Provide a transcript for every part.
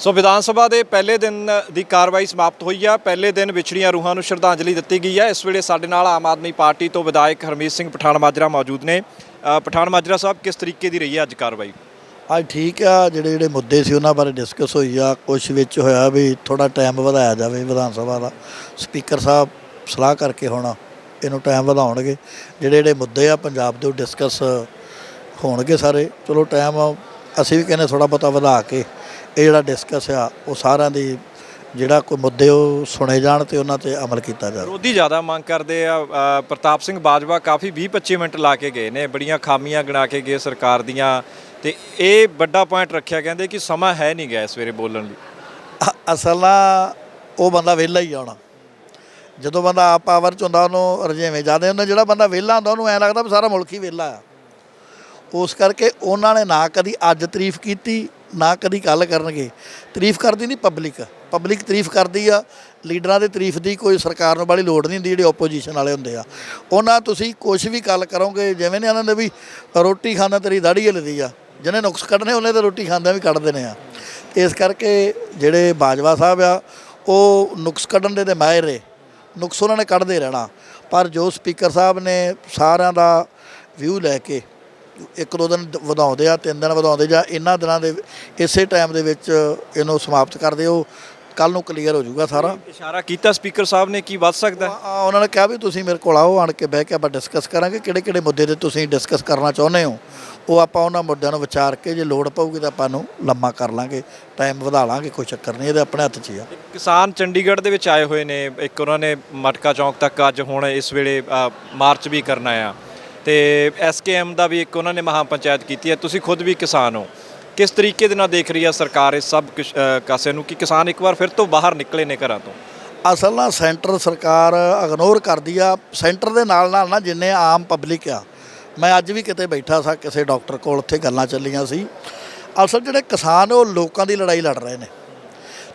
ਸੋ ਵਿਧਾਨ ਸਭਾ ਦੇ ਪਹਿਲੇ ਦਿਨ ਦੀ ਕਾਰਵਾਈ ਸਮਾਪਤ ਹੋਈ ਆ। ਪਹਿਲੇ ਦਿਨ ਵਿਛੜੀਆਂ ਰੂਹਾਂ ਨੂੰ ਸ਼ਰਧਾਂਜਲੀ ਦਿੱਤੀ ਗਈ ਆ। ਇਸ ਵੇਲੇ ਸਾਡੇ ਨਾਲ ਆਮ ਆਦਮੀ ਪਾਰਟੀ ਤੋਂ ਵਿਧਾਇਕ ਹਰਮੀਤ ਸਿੰਘ ਪਠਾਨ ਮਾਜਰਾ ਮੌਜੂਦ ਨੇ। ਅ, ਪਠਾਨ ਮਾਜਰਾ ਸਾਹਿਬ ਕਿਸ ਤਰੀਕੇ ਦੀ ਰਹੀ ਹੈ ਅੱਜ ਕਾਰਵਾਈ? ਅੱਜ ਠੀਕ ਆ। ਜਿਹੜੇ ਜਿਹੜੇ ਮੁੱਦੇ ਸੀ ਉਹਨਾਂ ਬਾਰੇ ਡਿਸਕਸ ਹੋਈ ਆ। ਕੁਝ ਵਿੱਚ ਹੋਇਆ ਵੀ ਥੋੜਾ ਟਾਈਮ ਵਧਾਇਆ ਜਾਵੇ ਵਿਧਾਨ ਸਭਾ ਦਾ। ਸਪੀਕਰ ਸਾਹਿਬ ਸਲਾਹ ਕਰਕੇ ਹੁਣ ਇਹਨੂੰ ਟਾਈਮ ਵਧਾਉਣਗੇ। ਜਿਹੜੇ ਜਿਹੜੇ ਮੁੱਦੇ ਆ ਪੰਜਾਬ ਦੇ ਉਹ ਡਿਸਕਸ ਹੋਣਗੇ ਸਾਰੇ। ਚਲੋ ਟਾਈਮ ਅਸੀਂ ਵੀ ਕਹਿੰਦੇ ਥੋੜਾ ਬਹੁਤਾ ਵਧਾ ਕੇ ਇਹ ਜਿਹੜਾ ਡਿਸਕਸ ਆ ਉਹ ਸਾਰਿਆਂ ਦੀ ਜਿਹੜਾ ਕੋਈ ਮੁੱਦੇ ਉਹ ਸੁਣੇ ਜਾਣ ਤੇ ਉਹਨਾਂ ਤੇ ਅਮਲ ਕੀਤਾ ਜਾਵੇ। ਵਿਰੋਧੀ ਜ਼ਿਆਦਾ ਮੰਗ ਕਰਦੇ ਆ ਅ, ਪ੍ਰਤਾਪ ਸਿੰਘ ਬਾਜਵਾ ਕਾਫੀ 20-25 ਮਿੰਟ ਲਾ ਕੇ ਗਏ ਨੇ ਬੜੀਆਂ ਖਾਮੀਆਂ ਗਿਣਾ ਕੇ ਗਏ ਸਰਕਾਰ ਦੀਆਂ ਤੇ ਇਹ ਵੱਡਾ ਪੁਆਇੰਟ ਰੱਖਿਆ ਕਹਿੰਦੇ ਕਿ ਸਮਾਂ ਹੈ ਨਹੀਂ ਗਿਆ ਸਵੇਰੇ ਬੋਲਣ ਲਈ। ਅ- ਅਸਲ ਨਾ ਉਹ ਬੰਦਾ ਵਿਹਲਾ ਹੀ ਆਉਣਾ ਜਦੋਂ ਬੰਦਾ ਆਪ ਪਾਵਰ ਚ ਹੁੰਦਾ ਉਹਨੂੰ ਰਜੇਵੇਂ ਜਾਂਦੇ ਹੁੰਦੇ ਜਿਹੜਾ ਬੰਦਾ ਵਿਹਲਾ ਹੁੰਦਾ ਉਹਨੂੰ ਐ ਲੱਗਦਾ ਵੀ ਸਾਰਾ ਮੁਲਕ ਹੀ ਵਿਹਲਾ ਆ। ਉਸ ਕਰਕੇ ਉਹਨਾਂ ਨੇ ਨਾ ਕਦੀ ਅੱਜ ਤਾਰੀਫ ਕੀਤੀ ਨਾ ਕਦੀ ਗੱਲ ਕਰਨਗੇ। ਤਾਰੀਫ ਕਰਦੀ ਨਹੀਂ ਪਬਲਿਕ। ਪਬਲਿਕ ਤਾਰੀਫ ਕਰਦੀ ਆ। ਲੀਡਰਾਂ ਦੇ ਤਾਰੀਫ ਦੀ ਕੋਈ ਸਰਕਾਰ ਨੂੰ ਬੜੀ ਲੋੜ ਨਹੀਂ ਹੁੰਦੀ, ਜਿਹੜੇ ਆਪੋਜੀਸ਼ਨ ਵਾਲੇ ਹੁੰਦੇ ਆ। ਉਹਨਾਂ ਤੁਸੀਂ ਕੁਝ ਵੀ ਗੱਲ ਕਰੋਗੇ, ਜਿਵੇਂ ਨੇ ਇਹਨਾਂ ਨੇ ਵੀ ਰੋਟੀ ਖਾਣਾ ਤੇਰੀ ਦਾੜੀ ਹਿੱਲਦੀ ਆ। ਜਿਹਨੇ ਨੁਕਸ ਕੱਢਣੇ, ਉਹਨੇ ਤਾਂ ਰੋਟੀ ਖਾਂਦਿਆਂ ਵੀ ਕੱਢ ਦੇਣੇ ਆ। ਇਸ ਕਰਕੇ ਜਿਹੜੇ ਬਾਜਵਾ ਸਾਹਿਬ ਆ, ਉਹ ਨੁਕਸ ਕੱਢਣ ਦੇ ਤੇ ਮਾਹਿਰ ਏ ਨੁਕਸ ਉਹਨਾਂ ਨੇ ਕੱਢਦੇ ਰਹਿਣਾ। ਪਰ ਜੋ ਸਪੀਕਰ ਸਾਹਿਬ ਨੇ ਸਾਰਿਆਂ ਦਾ ਵਿਊ ਲੈ ਕੇ ਇੱਕ ਦੋ ਦਿਨ ਵਧਾਉਂਦੇ ਆ ਤਿੰਨ ਦਿਨ ਵਧਾਉਂਦੇ ਜਾਂ ਇਹਨਾਂ ਦਿਨਾਂ ਦੇ ਇਸੇ ਟਾਈਮ ਦੇ ਵਿੱਚ ਇਹਨੂੰ ਸਮਾਪਤ ਕਰਦੇ ਉਹ ਕੱਲ ਨੂੰ ਕਲੀਅਰ ਹੋ ਜਾਊਗਾ ਸਾਰਾ। ਇਸ਼ਾਰਾ ਕੀਤਾ ਸਪੀਕਰ ਸਾਹਿਬ ਨੇ ਕੀ ਵੱਧ ਸਕਦਾ ਹੈ? ਉਹਨਾਂ ਨੇ ਕਿਹਾ ਵੀ ਤੁਸੀਂ ਮੇਰੇ ਕੋਲ ਆਓ ਆਣ ਕੇ ਬਹਿ ਕੇ ਆਪਾਂ ਡਿਸਕਸ ਕਰਾਂਗੇ ਕਿਹੜੇ ਕਿਹੜੇ ਮੁੱਦੇ ਤੇ ਤੁਸੀਂ ਡਿਸਕਸ ਕਰਨਾ ਚਾਹੁੰਦੇ ਹੋ। ਉਹ ਆਪਾਂ ਉਹਨਾਂ ਮੁੱਦਿਆਂ ਨੂੰ ਵਿਚਾਰ ਕੇ ਜੇ ਲੋੜ ਪਊਗੀ ਤਾਂ ਆਪਾਂ ਨੂੰ ਲੰਮਾ ਕਰ ਲਾਂਗੇ ਟਾਈਮ ਵਧਾ ਲਾਂਗੇ ਕੋਈ ਚੱਕਰ ਨਹੀਂ ਇਹਦੇ ਆਪਣੇ ਹੱਥ 'ਚ ਹੀ ਆ। ਕਿਸਾਨ ਚੰਡੀਗੜ੍ਹ ਦੇ ਵਿੱਚ ਆਏ ਹੋਏ ਨੇ ਇੱਕ ਉਹਨਾਂ ਨੇ ਮਟਕਾ ਚੌਂਕ ਤੱਕ ਅੱਜ ਹੁਣ ਇਸ ਵੇਲੇ ਮਾਰਚ ਵੀ ਕਰਨਾ ਆ। ਤੇ ਐਸਕੇਐਮ ਦਾ ਵੀ ਇੱਕ ਉਹਨਾਂ ਨੇ ਮਹਾ ਪੰਚਾਇਤ ਕੀਤੀ ਹੈ। ਤੁਸੀਂ ਖੁਦ ਵੀ ਕਿਸਾਨ ਹੋ। ਕਿਸ ਤਰੀਕੇ ਦੇ ਨਾਲ ਦੇਖ ਰਹੀ ਹੈ ਸਰਕਾਰ ਇਸ ਸਭ ਕੁਛ, ਅ, ਕਾਸੇ ਨੂੰ? ਕਿ ਕਿਸਾਨ ਇੱਕ ਵਾਰ ਫਿਰ ਤੋਂ ਬਾਹਰ ਨਿਕਲੇ ਨੇ ਘਰਾਂ ਤੋਂ? ਅਸਲ ਨਾਲ ਸੈਂਟਰ ਸਰਕਾਰ ਇਗਨੋਰ ਕਰਦੀ ਆ। ਸੈਂਟਰ ਦੇ ਨਾਲ ਨਾਲ ਨਾ ਜਿੰਨੇ ਆਮ ਪਬਲਿਕ ਆ ਮੈਂ ਅੱਜ ਵੀ ਕਿਤੇ ਬੈਠਾ ਸਾਂ ਕਿਸੇ ਡਾਕਟਰ ਕੋਲ ਉੱਥੇ ਗੱਲਾਂ ਚੱਲੀਆਂ ਸੀ। ਅਸਲ ਜਿਹੜੇ ਕਿਸਾਨ ਉਹ ਲੋਕਾਂ ਦੀ ਲੜਾਈ ਲੜ ਰਹੇ ਨੇ।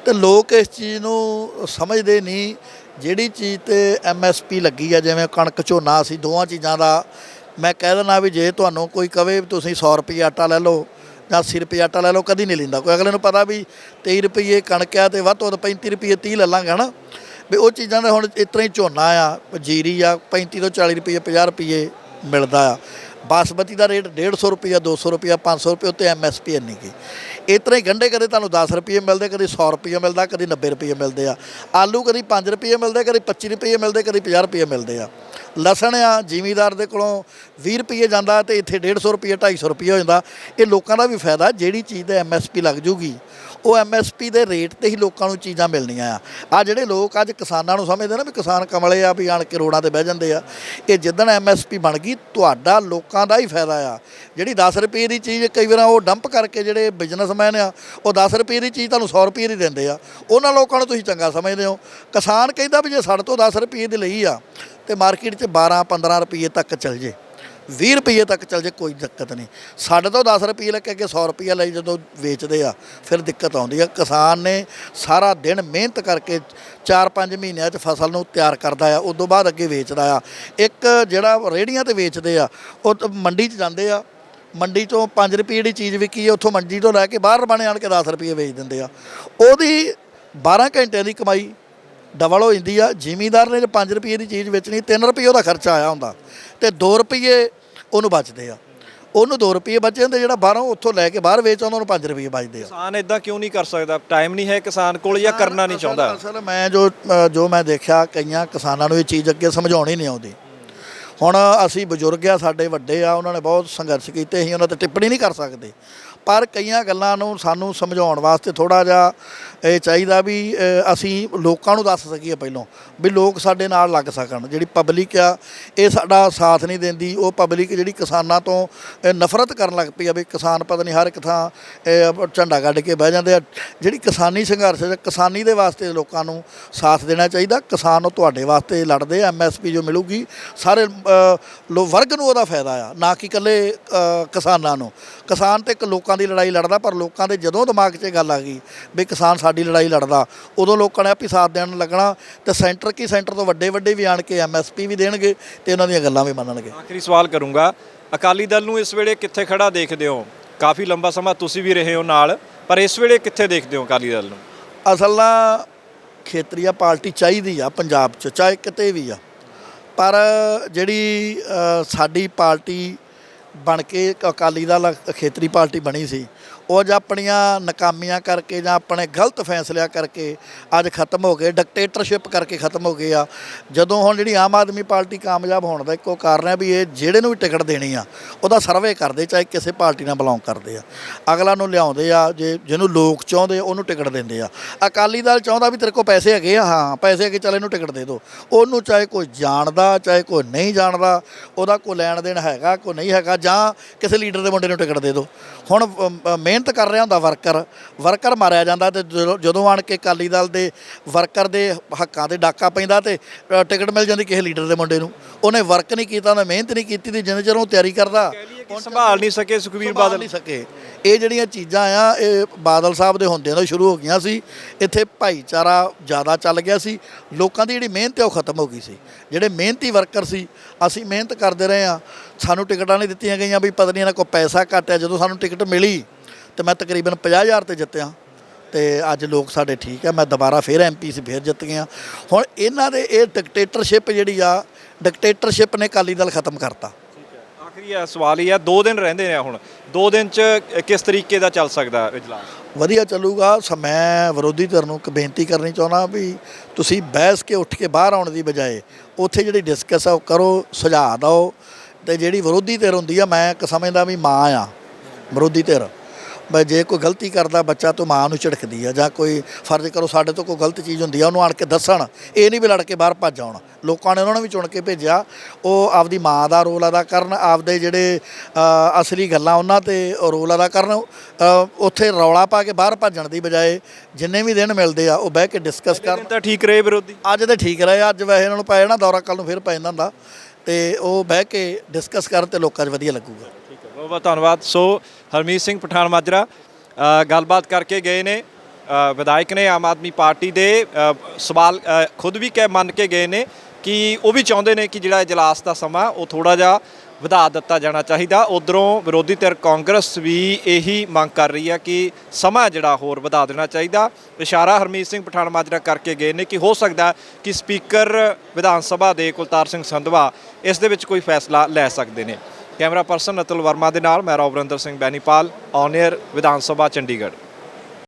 ਤੇ ਲੋਕ ਇਸ ਚੀਜ਼ ਨੂੰ ਸਮਝਦੇ ਨਹੀਂ। ਜਿਹੜੀ ਚੀਜ਼ ਤੇ ਐਮਐਸਪੀ ਲੱਗੀ ਆ ਜਿਵੇਂ ਕਣਕ ਝੋਨਾ ਅਸੀਂ ਦੋਵਾਂ ਚੀਜ਼ਾਂ ਦਾ ਮੈਂ ਕਹਿ ਦਿੰਦਾ ਵੀ ਜੇ ਤੁਹਾਨੂੰ ਕੋਈ ਕਵੇ ਵੀ ਤੁਸੀਂ 100 ਰੁਪਏ ਆਟਾ ਲੈ ਲਓ ਜਾਂ 80 ਰੁਪਏ ਆਟਾ ਲੈ ਲਓ, ਕਦੀ ਨਹੀਂ ਲੈਂਦਾ। ਕੋਈ ਅਗਲੇ ਨੂੰ ਪਤਾ ਵੀ 23 ਰੁਪਏ ਕਣਕ ਆ ਤੇ ਵੱਧ ਤੋਂ ਵੱਧ 35 ਰੁਪਏ 30 ਲੈ ਲਾਂਗੇ ਨਾ ਵੀ ਉਹ ਚੀਜ਼ਾਂ ਦਾ ਹੁਣ ਇਸ ਤਰ੍ਹਾਂ ਹੀ ਝੋਨਾ ਆ ਜੀਰੀ ਆ 35 ਤੋਂ 40 ਰੁਪਏ 50 ਰੁਪਏ ਮਿਲਦਾ ਆ। ਬਾਸਮਤੀ ਦਾ ਰੇਟ 150 ਰੁਪਿਆ 200 ਰੁਪਿਆ 500 ਰੁਪਏ ਉੱਤੇ ਐਮਐਸਪੀ ਇੰਨੀ ਕੀ ਇਸ ਤਰ੍ਹਾਂ ਹੀ ਗੰਢੇ ਕਦੇ ਤੁਹਾਨੂੰ 10 ਰੁਪਏ ਮਿਲਦੇ, ਕਦੇ 100 ਰੁਪਏ ਮਿਲਦਾ, ਕਦੇ 90 ਰੁਪਏ ਮਿਲਦੇ ਆ। ਆਲੂ ਕਦੀ 5 ਰੁਪਏ ਮਿਲਦੇ, ਕਦੇ 25 ਰੁਪਏ ਮਿਲਦੇ, ਕਦੇ 50 ਰੁਪਏ ਮਿਲਦੇ ਆ। ਲਸਣ ਆ, ਜ਼ਿਮੀਦਾਰ ਦੇ ਕੋਲੋਂ 20 ਰੁਪਏ ਜਾਂਦਾ ਤੇ ਇੱਥੇ 150 ਰੁਪਏ 250 ਰੁਪਏ ਹੋ ਜਾਂਦਾ। ਇਹ ਲੋਕਾਂ ਦਾ ਵੀ ਫਾਇਦਾ, ਜਿਹੜੀ ਚੀਜ਼ ਦਾ ਐਮਐਸਪੀ ਲੱਗ ਜੂਗੀ, ਉਹ ਐਮਐਸਪੀ ਦੇ ਰੇਟ ਤੇ ਹੀ ਲੋਕਾਂ ਨੂੰ ਚੀਜ਼ਾਂ ਮਿਲਣੀਆਂ ਆ। ਆ ਜਿਹੜੇ ਲੋਕ ਅੱਜ ਕਿਸਾਨਾਂ ਨੂੰ ਸਮਝਦੇ ਨਾ ਵੀ ਕਿਸਾਨ ਕਮਲੇ ਆ, ਵੀ ਆਣ ਕੇ ਰੋੜਾਂ ਤੇ ਬਹਿ ਜਾਂਦੇ ਆ। ਇਹ ਜਿੱਦਣ ਐਮਐਸਪੀ ਬਣ ਗਈ, ਤੁਹਾਡਾ ਲੋਕਾਂ ਦਾ ਹੀ ਫਾਇਦਾ ਆ। ਜਿਹੜੀ 10 ਰੁਪਏ ਦੀ ਚੀਜ਼ ਕਈ ਵਾਰ ਉਹ ਡੰਪ ਕਰਕੇ ਜਿਹੜੇ ਬਿਜ਼ਨਸਮੈਨ ਆ, ਉਹ 10 ਰੁਪਏ ਦੀ ਚੀਜ਼ ਤੁਹਾਨੂੰ 100 ਰੁਪਏ ਦੀ ਦਿੰਦੇ ਆ। ਉਹਨਾਂ ਲੋਕਾਂ ਨੂੰ ਤੁਸੀਂ ਚੰਗਾ ਸਮਝਦੇ ਹੋ। ਕਿਸਾਨ ਕਹਿੰਦਾ ਵੀ ਜੇ ਸਾਡੇ ਤੋਂ 10 ਰੁਪਏ ਦੀ ਲਈ ਆ ਤੇ ਮਾਰਕੀਟ 'ਚ 12 15 ਰੁਪਏ ਤੱਕ ਚੱਲ ਜੇ। 20 ਰੁਪਏ ਤੱਕ ਚੱਲ ਜੇ, ਕੋਈ ਦਿੱਕਤ ਨਹੀਂ। ਸਾਡੇ ਤੋਂ 10 ਰੁਪਏ ਲੈ ਕੇ ਅੱਗੇ 100 ਰੁਪਏ ਲਈ ਜਦੋਂ ਵੇਚਦੇ ਆ, ਫਿਰ ਦਿੱਕਤ ਆਉਂਦੀ ਆ। ਕਿਸਾਨ ਨੇ ਸਾਰਾ ਦਿਨ ਮਿਹਨਤ ਕਰਕੇ 4-5 ਮਹੀਨਿਆਂ 'ਚ ਫਸਲ ਨੂੰ ਤਿਆਰ ਕਰਦਾ ਆ ਉਸ ਤੋਂ ਬਾਅਦ ਅੱਗੇ ਵੇਚਦਾ ਆ। ਇੱਕ ਜਿਹੜਾ ਰੇੜੀਆਂ ਤੇ ਵੇਚਦੇ ਆ, ਉਹ ਮੰਡੀ 'ਚ ਜਾਂਦੇ ਆ। ਮੰਡੀ ਚੋਂ 5 ਰੁਪਏ ਦੀ ਚੀਜ਼ ਵਿਕੀ ਹੈ ਉੱਥੋਂ ਮੰਡੀ ਤੋਂ ਲੈ ਕੇ ਬਾਹਰ ਬਣੇ ਆਣ ਕੇ 10 ਰੁਪਏ ਵੇਚ ਦਿੰਦੇ ਆ। ਉਹਦੀ 12 ਘੰਟਿਆਂ ਦੀ ਕਮਾਈ ਡਬਲ ਹੋ ਜਾਂਦੀ ਆ ਜ਼ਿਮੀਦਾਰ ਨੇ ਜੇ 5 ਰੁਪਏ ਦੀ ਚੀਜ਼ ਵੇਚਣੀ 3 ਰੁਪਏ ਉਹਦਾ ਖਰਚਾ ਆਇਆ ਹੁੰਦਾ। ਤੇ 2 ਰੁਪਏ ਉਹਨੂੰ ਬਚਦੇ ਆ। ਉਹਨੂੰ 2 ਰੁਪਏ ਬਚੇ ਹੁੰਦੇ ਜਿਹੜਾ ਬਾਹਰੋਂ ਉੱਥੋਂ ਲੈ ਕੇ ਬਾਹਰ ਵੇਚ ਆਉਂਦਾ ਉਹਨੂੰ 5 ਰੁਪਏ ਬਚਦੇ ਆ। ਕਿਸਾਨ ਇਦਾਂ ਕਿਉਂ ਨਹੀਂ ਕਰ ਸਕਦਾ? ਟਾਈਮ ਨਹੀਂ ਹੈ ਕਿਸਾਨ ਕੋਲ ਜਾਂ ਕਰਨਾ ਨਹੀਂ ਚਾਹੁੰਦਾ? ਅਸਲ ਮੈਂ ਜੋ ਜੋ ਮੈਂ ਦੇਖਿਆ ਕਈਆਂ ਕਿਸਾਨਾਂ ਨੂੰ ਇਹ ਚੀਜ਼ ਅੱਗੇ ਸਮਝਾਉਣੀ ਨਹੀਂ ਆਉਂਦੀ। ਹੁਣ ਅਸੀਂ ਬਜ਼ੁਰਗ ਆ ਸਾਡੇ ਵੱਡੇ ਆ ਉਹਨਾਂ ਨੇ ਬਹੁਤ ਸੰਘਰਸ਼ ਕੀਤੇ ਅਸੀਂ ਉਹਨਾਂ ਤੇ ਟਿੱਪਣੀ ਨਹੀਂ ਕਰ ਸਕਦੇ। ਪਰ ਕਈਆਂ ਗੱਲਾਂ ਨੂੰ ਸਾਨੂੰ ਸਮਝਾਉਣ ਵਾਸਤੇ ਥੋੜਾ ਜਿਹਾ ਇਹ ਚਾਹੀਦਾ ਵੀ ਅਸੀਂ ਲੋਕਾਂ ਨੂੰ ਦੱਸ ਸਕੀਏ ਪਹਿਲਾਂ ਵੀ ਲੋਕ ਸਾਡੇ ਨਾਲ ਲੱਗ ਸਕਣ। ਜਿਹੜੀ ਪਬਲਿਕ ਆ ਇਹ ਸਾਡਾ ਸਾਥ ਨਹੀਂ ਦਿੰਦੀ। ਉਹ ਪਬਲਿਕ ਜਿਹੜੀ ਕਿਸਾਨਾਂ ਤੋਂ ਨਫ਼ਰਤ ਕਰਨ ਲੱਗ ਪਈ ਆ ਵੀ ਕਿਸਾਨ ਪਤਾ ਨਹੀਂ ਹਰ ਇੱਕ ਥਾਂ ਅ, ਝੰਡਾ ਕੱਢ ਕੇ ਬਹਿ ਜਾਂਦੇ ਆ। ਜਿਹੜੀ ਕਿਸਾਨੀ ਸੰਘਰਸ਼ ਹੈ ਕਿਸਾਨੀ ਦੇ ਵਾਸਤੇ ਲੋਕਾਂ ਨੂੰ ਸਾਥ ਦੇਣਾ ਚਾਹੀਦਾ। ਕਿਸਾਨ ਉਹ ਤੁਹਾਡੇ ਵਾਸਤੇ ਲੜਦੇ ਆ ਐਮਐਸਪੀ ਜੋ ਮਿਲੂਗੀ ਸਾਰੇ ਲੋ ਵਰਗ ਨੂੰ ਉਹਦਾ ਫਾਇਦਾ ਆ ਨਾ ਕਿ ਇਕੱਲੇ ਕਿਸਾਨਾਂ ਨੂੰ। ਕਿਸਾਨ ਤੇ ਇੱਕ ਲੋਕਾਂ ਦੀ ਲੜਾਈ ਲੜਦਾ ਪਰ ਲੋਕਾਂ ਦੇ ਜਦੋਂ ਦਿਮਾਗ 'ਚ ਇਹ ਗੱਲ ਆ ਗਈ ਵੀ ਕਿਸਾਨ ਸਾਡੀ ਲੜਾਈ ਲੜਦਾ ਉਦੋਂ ਲੋਕਾਂ ਨੇ ਆਪੀ ਸਾਥ ਦੇਣ ਲੱਗਣਾ ਤੇ ਸੈਂਟਰ ਕੀ ਸੈਂਟਰ ਤੋਂ ਵੱਡੇ ਵੱਡੇ ਵੀ ਆਣ ਕੇ ਐਮਐਸਪੀ ਵੀ ਦੇਣਗੇ ਤੇ ਉਹਨਾਂ ਦੀਆਂ ਗੱਲਾਂ ਵੀ ਮੰਨਣਗੇ। ਆਖਰੀ ਸਵਾਲ ਕਰੂੰਗਾ ਅਕਾਲੀ ਦਲ ਨੂੰ ਇਸ ਵੇਲੇ ਕਿੱਥੇ ਖੜਾ ਦੇਖਦੇ ਹੋ? ਕਾਫੀ ਲੰਬਾ ਸਮਾਂ ਤੁਸੀਂ ਵੀ ਰਹੇ ਹੋ ਨਾਲ ਪਰ ਇਸ ਵੇਲੇ ਕਿੱਥੇ ਦੇਖਦੇ ਹੋ ਅਕਾਲੀ ਦਲ ਨੂੰ? ਅਸਲ ਨਾਲ ਖੇਤਰੀਆ ਪਾਰਟੀ ਚਾਹੀਦੀ ਆ ਪੰਜਾਬ 'ਚ ਚਾਹੇ ਕਿਤੇ ਵੀ ਆ। ਪਰ ਜਿਹੜੀ ਸਾਡੀ ਪਾਰਟੀ ਬਣ ਕੇ ਅਕਾਲੀ ਦਲ ਖੇਤਰੀ ਪਾਰਟੀ ਬਣੀ ਸੀ। ਅੱਜ ਆਪਣੀਆਂ ਨਕਾਮੀਆਂ ਕਰਕੇ ਜਾਂ ਆਪਣੇ ਗਲਤ ਫੈਸਲਿਆਂ ਕਰਕੇ ਅੱਜ ਖਤਮ ਹੋ ਗਏ ਡਿਕਟੇਟਰਸ਼ਿਪ ਕਰਕੇ ਖਤਮ ਹੋ ਗਏ ਆ। ਜਦੋਂ ਹੁਣ ਜਿਹੜੀ ਆਮ ਆਦਮੀ ਪਾਰਟੀ ਕਾਮਯਾਬ ਹੋਣ ਦਾ ਇੱਕੋ ਕਾਰਨ ਹੈ ਵੀ ਇਹ ਜਿਹੜੇ ਨੂੰ ਵੀ ਟਿਕਟ ਦੇਣੀ ਆ ਉਹਦਾ ਸਰਵੇ ਕਰਦੇ ਚਾਹੇ ਕਿਸੇ ਪਾਰਟੀ ਨਾਲ ਬਿਲੋਂਗ ਕਰਦੇ ਆ। ਅਗਲਾ ਨੂੰ ਲਿਆਉਂਦੇ ਆ ਜੇ ਜਿਹਨੂੰ ਲੋਕ ਚਾਹੁੰਦੇ ਉਹਨੂੰ ਟਿਕਟ ਦਿੰਦੇ ਆ। ਅਕਾਲੀ ਦਲ ਚਾਹੁੰਦਾ ਵੀ ਤੇਰੇ ਕੋਲ ਪੈਸੇ ਹੈਗੇ ਆ ਹਾਂ ਪੈਸੇ ਹੈਗੇ ਚੱਲ ਇਹਨੂੰ ਟਿਕਟ ਦੇ ਦਿਓ ਉਹਨੂੰ ਚਾਹੇ ਕੋਈ ਜਾਣਦਾ ਚਾਹੇ ਕੋਈ ਨਹੀਂ ਜਾਣਦਾ ਉਹਦਾ ਕੋਈ ਲੈਣ ਦੇਣ ਹੈਗਾ ਕੋਈ ਨਹੀਂ ਹੈਗਾ ਜਾਂ ਕਿਸੇ ਲੀਡਰ ਦੇ ਮੁੰਡੇ ਨੂੰ ਟਿਕਟ ਦੇ ਦਿਓ ਹੁਣ ਅਮ, ਮਿਹਨਤ ਕਰ ਰਿਹਾ ਹੁੰਦਾ ਵਰਕਰ ਵਰਕਰ ਮਾਰਿਆ ਜਾਂਦਾ ਤੇ ਜਦੋਂ- ਜਦੋਂ ਆਣ ਕੇ ਅਕਾਲੀ ਦਲ ਦੇ ਵਰਕਰ ਦੇ ਹੱਕਾਂ ਤੇ ਡਾਕਾ ਪੈਂਦਾ ਤੇ ਅ, ਟਿਕਟ ਮਿਲ ਜਾਂਦੀ ਕਿਸੇ ਲੀਡਰ ਦੇ ਮੁੰਡੇ ਨੂੰ। ਉਹਨੇ ਵਰਕ ਨਹੀਂ ਕੀਤਾ ਉਹਨੇ ਮਿਹਨਤ ਨਹੀਂ ਕੀਤੀ ਤੇ ਜਿੰਨੇ ਚਿਰ ਉਹ ਤਿਆਰੀ ਕਰਦਾ ਕਿ ਸੰਭਾਲ ਨਹੀਂ ਸਕੇ ਸੁਖਵੀਰ ਸੰਭਾਲ ਬਾਦਲ। ਨਹੀਂ ਸਕੇ। ਇਹ ਜਿਹੜੀਆਂ ਚੀਜ਼ਾਂ ਆ ਇਹ ਬਾਦਲ ਸਾਹਿਬ ਦੇ ਹੁੰਦਿਆਂ ਤੋਂ ਸ਼ੁਰੂ ਹੋ ਗਈਆਂ ਸੀ। ਇੱਥੇ ਭਾਈਚਾਰਾ ਜ਼ਿਆਦਾ ਚੱਲ ਗਿਆ ਸੀ। ਲੋਕਾਂ ਦੀ ਜਿਹੜੀ ਮਿਹਨਤ ਹੈ ਉਹ ਖਤਮ ਹੋ ਗਈ ਸੀ। ਜਿਹੜੇ ਮਿਹਨਤੀ ਵਰਕਰ ਸੀ ਅਸੀਂ ਮਿਹਨਤ ਕਰਦੇ ਰਹੇ ਆ ਸਾਨੂੰ ਟਿਕਟਾਂ ਨਹੀਂ ਦਿੱਤੀਆਂ ਗਈਆਂ ਵੀ ਪਤਾ ਨਹੀਂ ਇਹਨਾਂ ਕੋਲ ਪੈਸਾ ਘੱਟ ਹੈ ਜਦੋਂ ਸਾਨੂੰ ਟਿਕਟ ਮਿਲੀ ਤੇ ਮੈਂ ਤਕਰੀਬਨ 50000 ਤੇ ਜਿੱਤਿਆ। ਤੇ ਅੱਜ ਲੋਕ ਸਾਡੇ ਠੀਕ ਹੈ ਮੈਂ ਦੁਬਾਰਾ ਫੇਰ ਐਮਪੀ ਸੀ ਫੇਰ ਜਿੱਤ ਗਿਆ। ਹੁਣ ਇਹਨਾਂ ਦੇ ਇਹ ਡਿਕਟੇਟਰਸ਼ਿਪ ਜਿਹੜੀ ਆ ਡਿਕਟੇਟਰਸ਼ਿਪ ਨੇ ਅਕਾਲੀ ਦਲ ਖਤਮ ਕਰਤਾ। ਆਖਰੀ ਆ ਸਵਾਲ ਹੀ ਆ ਦੋ ਦਿਨ ਰਹਿੰਦੇ ਨੇ ਹੁਣ। ਦੋ ਦਿਨ ਚ ਕਿਸ ਤਰੀਕੇ ਦਾ ਚੱਲ ਸਕਦਾ ਇਜਲਾਸ? ਵਧੀਆ ਚੱਲੂਗਾ। ਮੈਂ ਵਿਰੋਧੀ ਧਿਰ ਨੂੰ ਇੱਕ ਬੇਨਤੀ ਕਰਨੀ ਚਾਹੁੰਦਾ ਵੀ ਤੁਸੀਂ ਬਹਿਸ ਕੇ ਉੱਠ ਕੇ ਬਾਹਰ ਆਉਣ ਦੀ ਬਜਾਏ ਉੱਥੇ ਜਿਹੜੀ ਡਿਸਕਸ ਆ ਉਹ ਕਰੋ ਸੁਝਾਅ ਦਿਓ। ਤੇ ਜਿਹੜੀ ਵਿਰੋਧੀ ਧਿਰ ਹੁੰਦੀ ਆ ਮੈਂ ਇੱਕ ਸਮਝਦਾ ਵੀ ਮਾਂ ਆ ਵਿਰੋਧੀ ਧਿਰ। ਬਈ ਜੇ ਕੋਈ ਗਲਤੀ ਕਰਦਾ ਬੱਚਾ ਤਾਂ ਮਾਂ ਨੂੰ ਝਿੜਕਦੀ ਆ ਜਾਂ ਕੋਈ ਫਰਜ਼ ਕਰੋ ਸਾਡੇ ਤੋਂ ਕੋਈ ਗਲਤ ਚੀਜ਼ ਹੁੰਦੀ ਆ ਉਹਨੂੰ ਆਣ ਕੇ ਦੱਸਣ। ਇਹ ਨਹੀਂ ਵੀ ਲੜ ਕੇ ਬਾਹਰ ਭੱਜ ਆਉਣ। ਲੋਕਾਂ ਨੇ ਉਹਨਾਂ ਨੂੰ ਵੀ ਚੁਣ ਕੇ ਭੇਜਿਆ। ਉਹ ਆਪਦੀ ਮਾਂ ਦਾ ਰੋਲ ਅਦਾ ਕਰਨ ਆਪਦੇ ਜਿਹੜੇ ਅਸਲੀ ਗੱਲਾਂ ਉਹਨਾਂ ਤੇ ਰੋਲ ਅਦਾ ਕਰਨ ਉੱਥੇ ਰੌਲਾ ਪਾ ਕੇ ਬਾਹਰ ਭੱਜਣ ਦੀ ਬਜਾਏ ਜਿੰਨੇ ਵੀ ਦਿਨ ਮਿਲਦੇ ਆ ਉਹ ਬਹਿ ਕੇ ਡਿਸਕਸ ਕਰਨ ਤਾਂ ਠੀਕ ਰਹੇ ਵਿਰੋਧੀ। ਅੱਜ ਤੇ ਠੀਕ ਰਹੇ ਅੱਜ ਵੈਸੇ ਇਹਨਾਂ ਨੂੰ ਪੈ ਜਾਣਾ ਦੌਰਾ ਕੱਲ ਨੂੰ ਫਿਰ ਪੈ ਜਾਂਦਾ। ਹੁੰਦਾ ਤੇ ਉਹ ਬਹਿ ਕੇ ਡਿਸਕਸ ਕਰਨ ਤੇ ਲੋਕਾਂ 'ਚ ਵਧੀਆ ਲੱਗੂਗਾ। ਬਹੁਤ ਬਹੁਤ ਧੰਨਵਾਦ। ਸੋ ਹਰਮੀਤ ਸਿੰਘ ਪਠਾਨ ਮਾਜਰਾ ਗੱਲਬਾਤ ਕਰਕੇ ਗਏ ਨੇ। ਵਿਧਾਇਕ ਨੇ ਆਮ ਆਦਮੀ ਪਾਰਟੀ ਦੇ ਸਵਾਲ ਖੁਦ ਵੀ ਕਹਿ ਮੰਨ ਕੇ ਗਏ ਨੇ ਕਿ ਉਹ ਵੀ ਚਾਹੁੰਦੇ ਨੇ ਕਿ ਜਿਹੜਾ ਇਜਲਾਸ ਦਾ ਸਮਾਂ ਉਹ ਥੋੜਾ ਜਿਹਾ ਵਧਾ ਦਿੱਤਾ ਜਾਣਾ ਚਾਹੀਦਾ। ਉਧਰੋਂ ਵਿਰੋਧੀ ਧਿਰ ਕਾਂਗਰਸ ਵੀ ਇਹੀ ਮੰਗ ਕਰ ਰਹੀ ਹੈ ਕਿ ਸਮਾਂ ਜਿਹੜਾ ਹੋਰ ਵਧਾ ਦੇਣਾ ਚਾਹੀਦਾ। ਇਸ਼ਾਰਾ ਹਰਮੀਤ ਸਿੰਘ ਪਠਾਨ ਮਾਜਰਾ ਕਰਕੇ ਗਏ ਨੇ ਕਿ ਹੋ ਸਕਦਾ ਕਿ ਸਪੀਕਰ ਵਿਧਾਨ ਸਭਾ ਦੇ ਕੁਲਤਾਰ ਸਿੰਘ ਸੰਧਵਾ ਇਸ ਦੇ ਵਿੱਚ ਕੋਈ ਫੈਸਲਾ ਲੈ ਸਕਦੇ ਨੇ। ਕੈਮਰਾ ਪਰਸਨ ਅਤੁਲ ਵਰਮਾ ਦੇ ਨਾਲ, ਮੈਂ ਰੌਬਰਿੰਦਰ ਸਿੰਘ ਬੈਨੀਪਾਲ, ਔਨ 에ਅਰ ਵਿਧਾਨ ਸਭਾ ਚੰਡੀਗੜ੍ਹ।